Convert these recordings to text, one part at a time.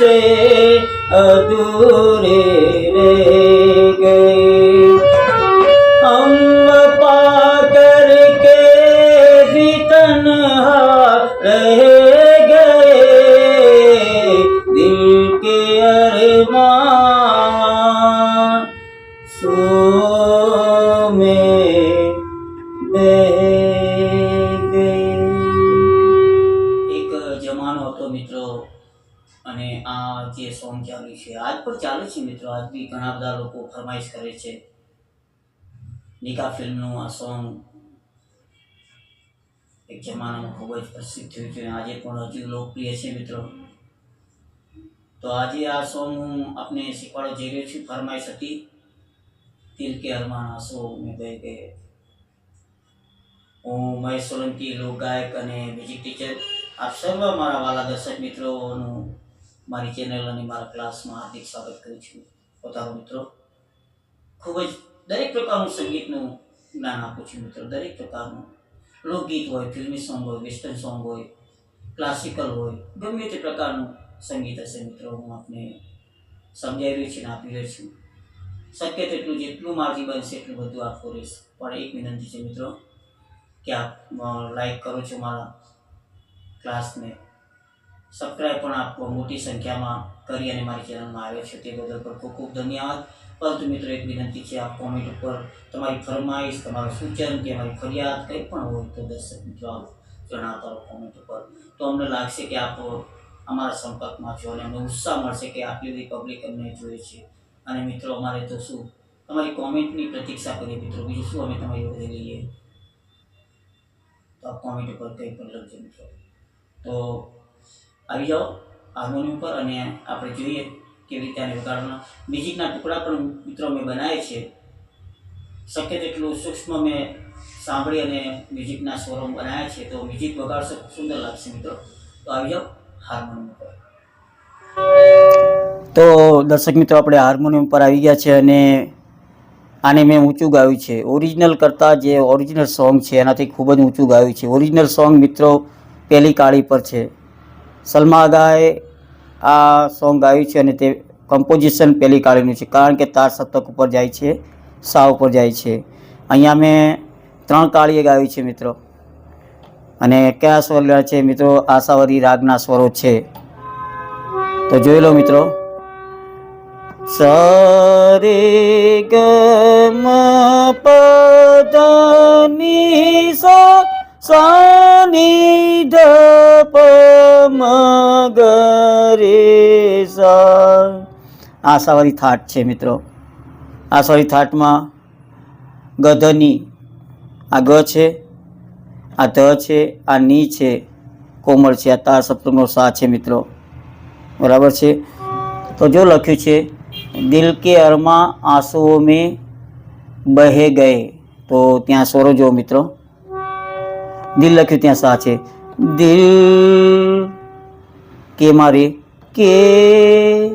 से अधूरे रह गए हम पा कर के भी तन्हा रह गए दिल के अरमान सो में સોંગ ચાલુ છે. આજ પણ ચાલુ છે મિત્રો. આજ બી ઘણા બધા લોકો ફરમાઈશ કરે છે. નિકા ફિલ્મનું આ સોંગ એક જમાનામાં ખૂબ જ પ્રસિદ્ધ થયું છે આજે પણ હજુ લોકપ્રિય છે મિત્રો. તો આજે આ સોંગ હું આપને શીખવાડવા જઈ રહ્યો છું. ફરમાઈશ હતી. દિલ કે અરમાન આંસુ મેં ગઈ કે. હું મહેશ સોલંકી લોક ગાયક અને મ્યુઝિક ટીચર આપ સર્વ મારા વાલા દર્શક મિત્રોનું મારી ચેનલ અને મારા ક્લાસમાં હાર્દિક સ્વાગત કરું છું. પોતાનો મિત્રો, ખૂબ જ દરેક પ્રકારનું સંગીતનું જ્ઞાન આપું છું મિત્રો, દરેક પ્રકારનું. લોકગીત હોય, ફિલ્મી સોંગ હોય, વેસ્ટર્ન સોંગ હોય ક્લાસિકલ હોય, ગમે તે પ્રકારનું સંગીત હશે મિત્રો, હું આપને સમજાવી રહ્યો છું અને આપી રહ્યો છું. શક્ય તેટલું જેટલું મારથી બનશે એટલું બધું આપવું રહીશ પણ એક વિનંતી છે મિત્રો, કે આપ લાઈક કરો છો મારા ક્લાસને સબસ્ક્રાઈબ પણ આપો, મોટી સંખ્યામાં કરી અને મારી ચેનલમાં આવે છે તે બદલ પણ ખૂબ ખૂબ ધન્યવાદ. પરંતુ મિત્રો, એક વિનંતી છે, આપ કોમેન્ટ ઉપર તમારી ફરમાઈશ, તમારું સૂચન કે અમારી ફરિયાદ કંઈ પણ હોય તો દર્શક મિત્રો જણાવતા રહો કોમેન્ટ ઉપર. તો અમને લાગશે કે આપ અમારા સંપર્કમાં છો અને અમને ઉત્સાહ મળશે કે આટલી બધી પબ્લિક અમને જોઈએ છે. અને મિત્રો, અમારે તો શું? તમારી કોમેન્ટની પ્રતીક્ષા કરીએ મિત્રો. બીજું શું અમે તમારી વખતે લઈએ તો આપ કોમેન્ટ ઉપર કંઈ પણ લખજો મિત્રો. તો આવી જાઓ હાર્મોનિયમ પર અને આપણે જોઈએ કેવી રીતે આને વગાડવાના મ્યુઝિકના ટુકડા પણ મિત્રો મેં બનાવે છે. શક્ય તેટલું સૂક્ષ્મ મેં સાંભળી અને મ્યુઝિકના સ્વરો બનાવ્યા છે. તો મ્યુઝિક વગાડશો સુંદર લાગશે મિત્રો. તો આવી જાઓ હાર્મોનિયમ પર તો દર્શક મિત્રો, આપણે હાર્મોનિયમ પર આવી ગયા છે અને આને મેં ઊંચું ગાયું છે. ઓરિજિનલ કરતાં જે ઓરિજિનલ સોંગ છે, એનાથી ખૂબ જ ઊંચું ગાયું છે. ઓરિજિનલ સોંગ મિત્રો, પહેલી કાળી પર છે. સલમા આગાએ આ સોંગ ગાયું છે અને તે કમ્પોઝિશન પહેલી કાળીનું છે. કારણ કે તાર સપ્તક ઉપર જાય છે સા ઉપર જાય છે. અહીંયા મેં ત્રણ કાળીએ ગાયું છે મિત્રો. અને કયા સ્વર છે મિત્રો? આશાવરી રાગના સ્વરો છે. તો જોઈ લો મિત્રો. સરે ગ મ ધ ની સા સા ની ધ પ મ ગ આશાવાળી થાટ છે મિત્રો. આશાવાળી થાટમાં ગધની આ ગ છે, આ ધ છે, આ ની છે, કોમળ છે, આ તાર સપ્તમનો સા છે મિત્રો. બરાબર છે? તો જો લખ્યું છે, દિલ કે અરમા આંસુઓ મેં બહે ગયે. તો ત્યાં સ્વરો જો મિત્રો. દિલ લખ્યું ત્યાં સા છે. દિલ કે મારે કે?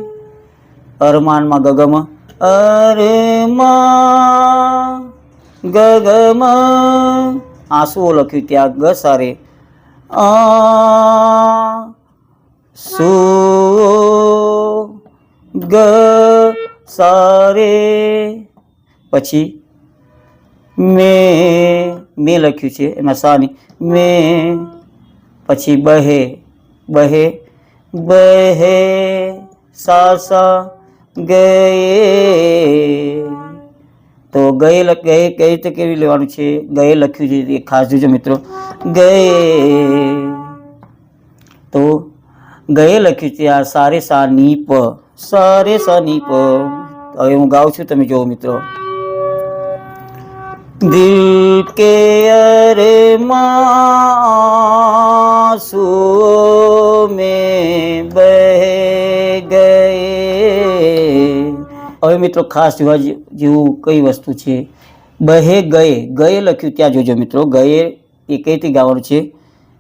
અરમાનમાં ગગમ અરમા ગગમ. આંસુઓ લખ્યું ત્યાં ગ સારે. આ સુ, ગ સારે. પછી મેં મેં લખ્યું છે એમાં સાની મેં, પછી બહે બહે બહે, સા સા, ગયે. તો ગયે ગયે કઈ રીતે કેવી લેવાનું છે? ગયે લખ્યું છે એ ખાસ જોજો મિત્રો. ગયે. તો ગયે લખ્યું છે આ સારે સા ની સારે સા ની હવે હું ગાઉં છું, તમે જોવો મિત્રો. દિલ કે અરે માસુ મેં બહે ગયે હવે મિત્રો, ખાસ જોવા જેવું કઈ વસ્તુ છે? બહે ગયે. ગયે લખ્યું, ત્યાં જોજો મિત્રો. ગયે એ કઈ રીતે ગાવાનું છે?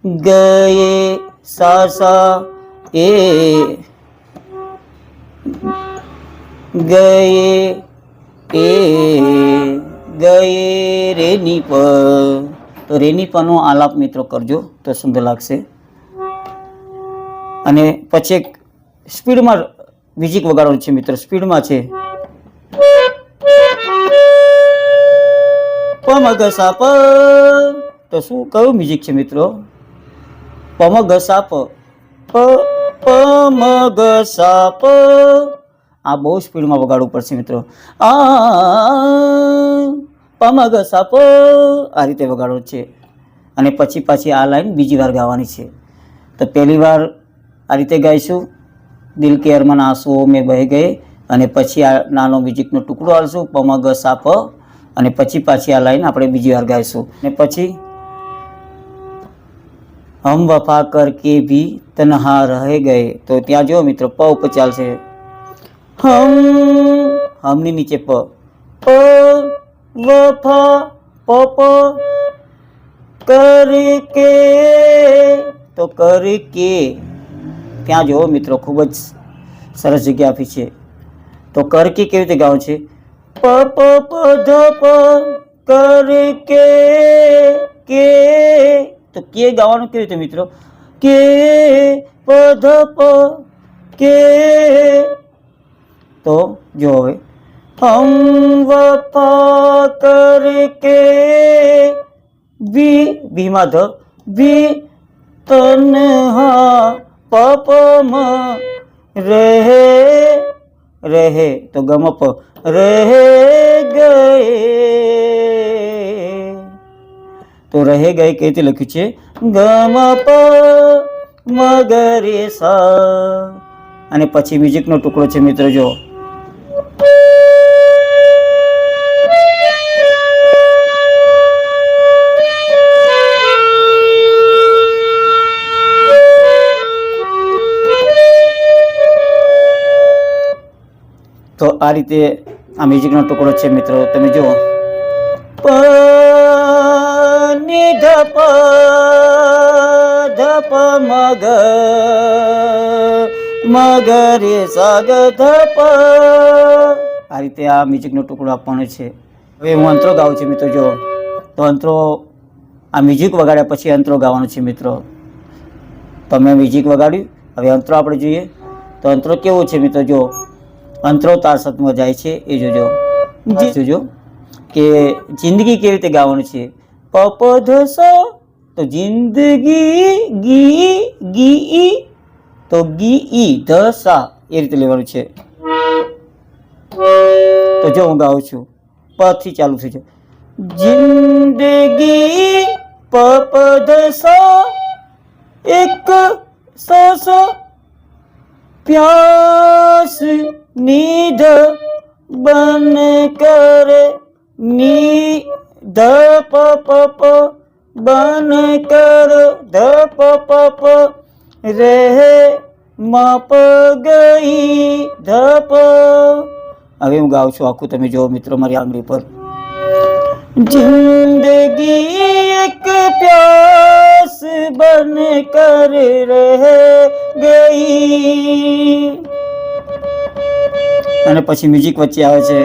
ગયે સા સા એ ગયે એ ગયે રેની પ. તો રેની પરનો આલાપ મિત્રો કરજો, તો સુંદર લાગશે. અને પછી એક સ્પીડમાં મ્યુઝિક વગાડવાનું છે મિત્રો, સ્પીડમાં છે. પમગ સાપ તો શું કયું મ્યુઝિક છે મિત્રો? પમગ સાપ પ પમગ સાપ આ બહુ સ્પીડમાં વગાડવું પડશે મિત્રો. આ પમગ સાપ આ રીતે વગાડવું છે. અને પછી પાછી આ લાઈન બીજી વાર ગાવાની છે. તો પહેલી વાર આ રીતે ગાઈશું. દિલ કે અરમાન આંસુઓ મેં બહી ગઈ અને પછી આ નાનો મ્યુઝિકનો ટુકડો આલશું પમગ સાપ. અને પછી પાછી આ લાઈન આપણે બીજી વાર ગાઈશું. અને પછી હમ વફા કર કે ભી તનહા રહે ગયે. તો ત્યાં જો મિત્રો પ ઉપર ચાલશે. હમ, હમની નીચે પ. પ વફા પ પ. કર કે, તો કર કે. ત્યાં જુઓ મિત્રો, ખૂબ જ સરસ જગ્યા આપી છે. તો કર કે કેવી રીતે ગાવું છે? પ પ પ, ધ, પ. કર કે કે. તો કે ગાવાનું કેવી રીતે મિત્રો? કે, પ, ધ, પ. કે તો જો હવે. હમ વફા કર કે વી ભીમાં ધ વી તન્હા પપમાં રહે રહે. તો ગમ પ રહે ગયે. તો રહે ગયે કે રીતે લખ્યું છે? ગમપ મગરે સા અને પછી મ્યુઝિકનો ટુકડો છે મિત્રો, જો. તો આ રીતે આ મ્યુઝિકનો ટુકડો છે મિત્રો, તમે જુઓ. પ ની ધ પ ધ પ મગ મગ રે સગ ધ પ આ રીતે આ મ્યુઝિકનો ટુકડો આપવાનો છે. હવે હું અંતરો ગાઉં છું મિત્રો જો તો અંતરો આ મ્યુઝિક વગાડ્યા પછી અંતરો ગાવાનો છે મિત્રો. તમે મ્યુઝિક વગાડ્યું, હવે અંતરો આપણે જોઈએ. તો અંતરો કેવો છે મિત્રો જો અંતરો તારસતમાં જાય છે. એ જોજો. જે. જોજો કે જિંદગી કેવી રીતે ગાવાનું છે. પપ ધસો તો જિંદગી ગી ગી ઈ તો ગી ઈ ધસા એ રીતે લેવાનું છે. તો જો હું ગાઉં છું. પથી ચાલુ થઈ છે જિંદગી પપ ધસો એક સ प्यास निध बन कर नी ध प प प बन कर ध प प प रह मप ગઈ ધ પ હવે હું ગાઉં છું આખું તમે જુઓ મિત્રો મારી આંગળી પર जिंदगी एक प्यास बन कर रह गई અને પછી મ્યુઝિક વચ્ચે આવે છે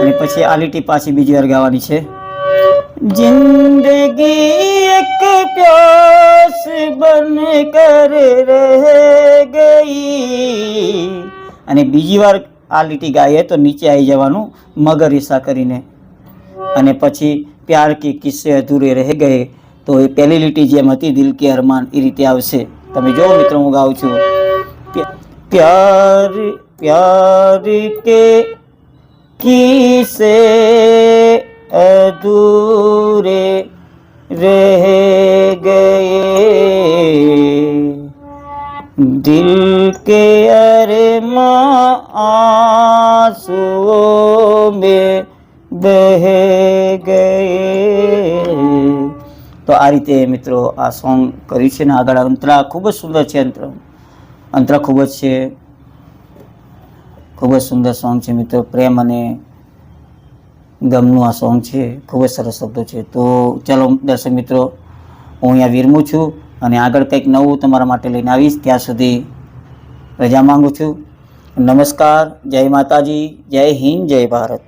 અને પછી આ લીટી પાછી બીજી વાર ગાવાની છે जिंदगी एक प्यास બન કર રહે ગઈ. અને બીજી વાર આ લીટી ગાઈએ તો નીચે આવી જવાનું મગર ઈસા કરીને. અને પછી પ્યાર કે કિસ્સે અધૂરે રહે ગયે, તો એ પહેલી લીટી જેમ હતી દિલ કે અરમાન એ રીતે આવશે. તમે જો મિત્રો, હું ગાઉં છું. પ્યાર પ્યાર કે કિસ્સે અધૂરે रह गए दिल के अरमां आंसुओं में बह ગયે તો આ રીતે મિત્રો આ સોંગ કર્યું છે ને આગળ અંતરા ખૂબ જ સુંદર છે અંતર અંતરા ખૂબ જ છે ખૂબ જ સુંદર સોંગ છે મિત્રો પ્રેમ અને ગમનું આ સોંગ છે, ખૂબ જ સરસ શબ્દો છે. તો ચાલો દર્શક મિત્રો, હું અહીંયા વિરમું છું અને આગળ કંઈક નવું તમારા માટે લઈને આવીશ. ત્યાં સુધી રજા માંગુ છું. નમસ્કાર, જય માતાજી, જય હિન્દ, જય ભારત.